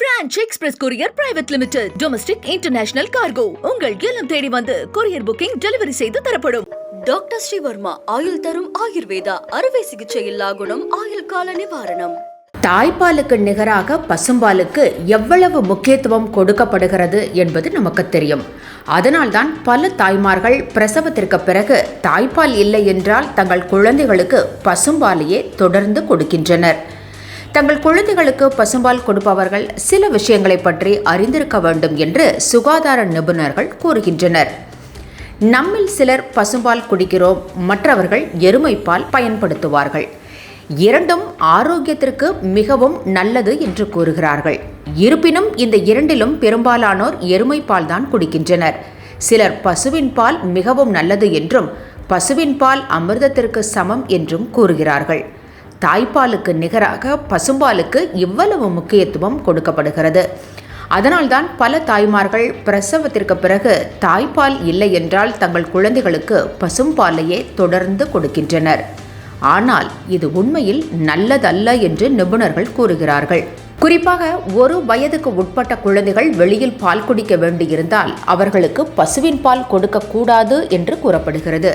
Franch Express Courier Private Limited domestic international cargo. உங்கள் இல்லம் தேடி வந்து கொரியர் புக்கிங் டெலிவரி செய்து தரப்படும். டாக்டர் ஸ்ரீவர்மா ஆயுள் தரும் ஆயுர்வேதா அறுவை சிகிச்சை இல்லா குணம் ஆயுள் கால நிவாரணம். தாய்ப்பாலுக்கு நிகராக பசும்பாலுக்கு எவ்வளவு முக்கியத்துவம் கொடுக்கப்படுகிறது என்பது நமக்கு தெரியும். அதனால்தான் பல தாய்மார்கள் பிரசவத்திற்கு பிறகு தாய்ப்பால் இல்லை என்றால் தங்கள் குழந்தைகளுக்கு பசும்பாலையே தொடர்ந்து கொடுக்கின்றனர். தங்கள் குழந்தைகளுக்கு பசும்பால் கொடுப்பவர்கள் சில விஷயங்களை பற்றி அறிந்திருக்க வேண்டும் என்று சுகாதார நிபுணர்கள் கூறுகின்றனர். நம்மில் சிலர் பசும்பால் குடிக்கிறோம் மற்றவர்கள் எருமைப்பால் பயன்படுத்துவார்கள். இரண்டும் ஆரோக்கியத்திற்கு மிகவும் நல்லது என்று கூறுகிறார்கள். இருப்பினும் இந்த இரண்டிலும் பெரும்பாலானோர் எருமைப்பால் தான் குடிக்கின்றனர். சிலர் பசுவின் பால் மிகவும் நல்லது என்றும் பசுவின் பால் அமிர்தத்திற்கு சமம் என்றும் கூறுகிறார்கள். தாய்ப்பாலுக்கு நிகராக பசும்பாலுக்கு இவ்வளவு முக்கியத்துவம் கொடுக்கப்படுகிறது. அதனால்தான் பல தாய்மார்கள் பிரசவத்திற்கு பிறகு தாய்ப்பால் இல்லை என்றால் தங்கள் குழந்தைகளுக்கு பசும்பாலையே தொடர்ந்து கொடுக்கின்றனர். ஆனால் இது உண்மையில் நல்லதல்ல என்று நிபுணர்கள் கூறுகிறார்கள். குறிப்பாக ஒரு வயதுக்கு உட்பட்ட குழந்தைகள் வெளியில் பால் குடிக்க வேண்டியிருந்தால் அவர்களுக்கு பசுவின் பால் கொடுக்கக்கூடாது என்று கூறப்படுகிறது.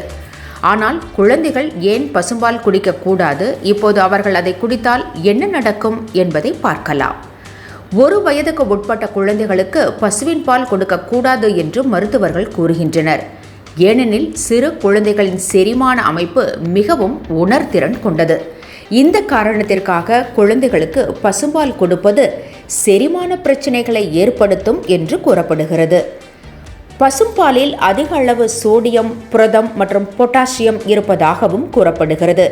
ஆனால் குழந்தைகள் ஏன் பசும்பால் குடிக்கக்கூடாது? இப்போது அவர்கள் அதை குடித்தால் என்ன நடக்கும் என்பதை பார்க்கலாம். ஒரு வயதுக்கு உட்பட்ட குழந்தைகளுக்கு பசுவின் பால் கொடுக்கக்கூடாது என்று மருத்துவர்கள் கூறுகின்றனர். ஏனெனில் சிறு குழந்தைகளின் செரிமான அமைப்பு மிகவும் உணர்திறன் கொண்டது. இந்த காரணத்திற்காக குழந்தைகளுக்கு பசும்பால் கொடுப்பது செரிமான பிரச்சனைகளை ஏற்படுத்தும் என்று கூறப்படுகிறது. பசும்பாலில் அதிக அளவு சோடியம் புரதம் மற்றும் பொட்டாசியம் இருப்பதாகவும் கூறப்படுகிறது.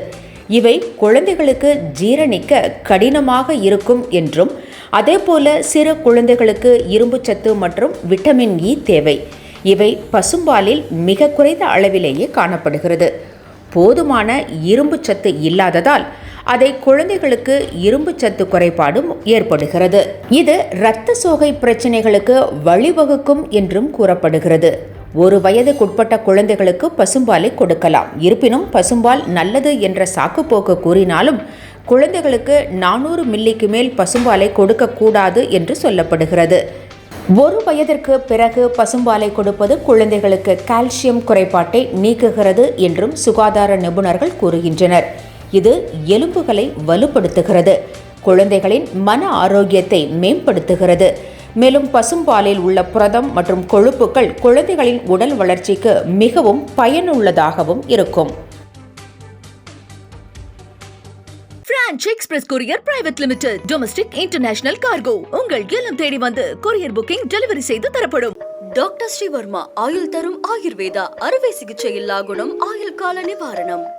இவை குழந்தைகளுக்கு ஜீரணிக்க கடினமாக இருக்கும் என்றும் அதேபோல சிறு குழந்தைகளுக்கு இரும்புச்சத்து மற்றும் விட்டமின் இ தேவை. இவை பசும்பாலில் மிக குறைந்த அளவிலேயே காணப்படுகிறது. போதுமான இரும்புச்சத்து இல்லாததால் அதை குழந்தைகளுக்கு இரும்பு சத்து குறைபாடும் ஏற்படுகிறது. இது இரத்த சோகை பிரச்சனைகளுக்கு வழிவகுக்கும் என்றும் கூறப்படுகிறது. ஒரு வயதுக்குட்பட்ட குழந்தைகளுக்கு பசும்பாலை கொடுக்கலாம். இருப்பினும் பசும்பால் நல்லது என்ற சாக்குப்போக்கு கூறினாலும் குழந்தைகளுக்கு நானூறு மில்லிக்கு மேல் பசும்பாலை கொடுக்கக்கூடாது என்று சொல்லப்படுகிறது. ஒரு வயதிற்கு பிறகு பசும்பாலை கொடுப்பது குழந்தைகளுக்கு கால்சியம் குறைபாட்டை நீக்குகிறது என்றும் சுகாதார நிபுணர்கள் கூறுகின்றனர். இது எலும்புகளை வலுப்படுத்துகிறது. குழந்தைகளின் மன ஆரோக்கியத்தை மேம்படுத்துகிறது. மேலும் பசும்பாலில் உள்ள புரதம் மற்றும் கொழுப்புகள் குழந்தைகளின் உடல் வளர்ச்சிக்கு மிகவும் பயனுள்ளதாகவும் இருக்கும். Franch Express Courier Private Limited domestic international cargo உங்கள் இல்லம் தேடி வந்து கொரியர் புக்கிங் டெலிவரி செய்து தரப்படும். டாக்டர் ஸ்ரீவர்மா ஆயுள் தரும் ஆயுர்வேதா அறுவை சிகிச்சை இல்லா குணம் ஆயுள் கால நிவாரணம்.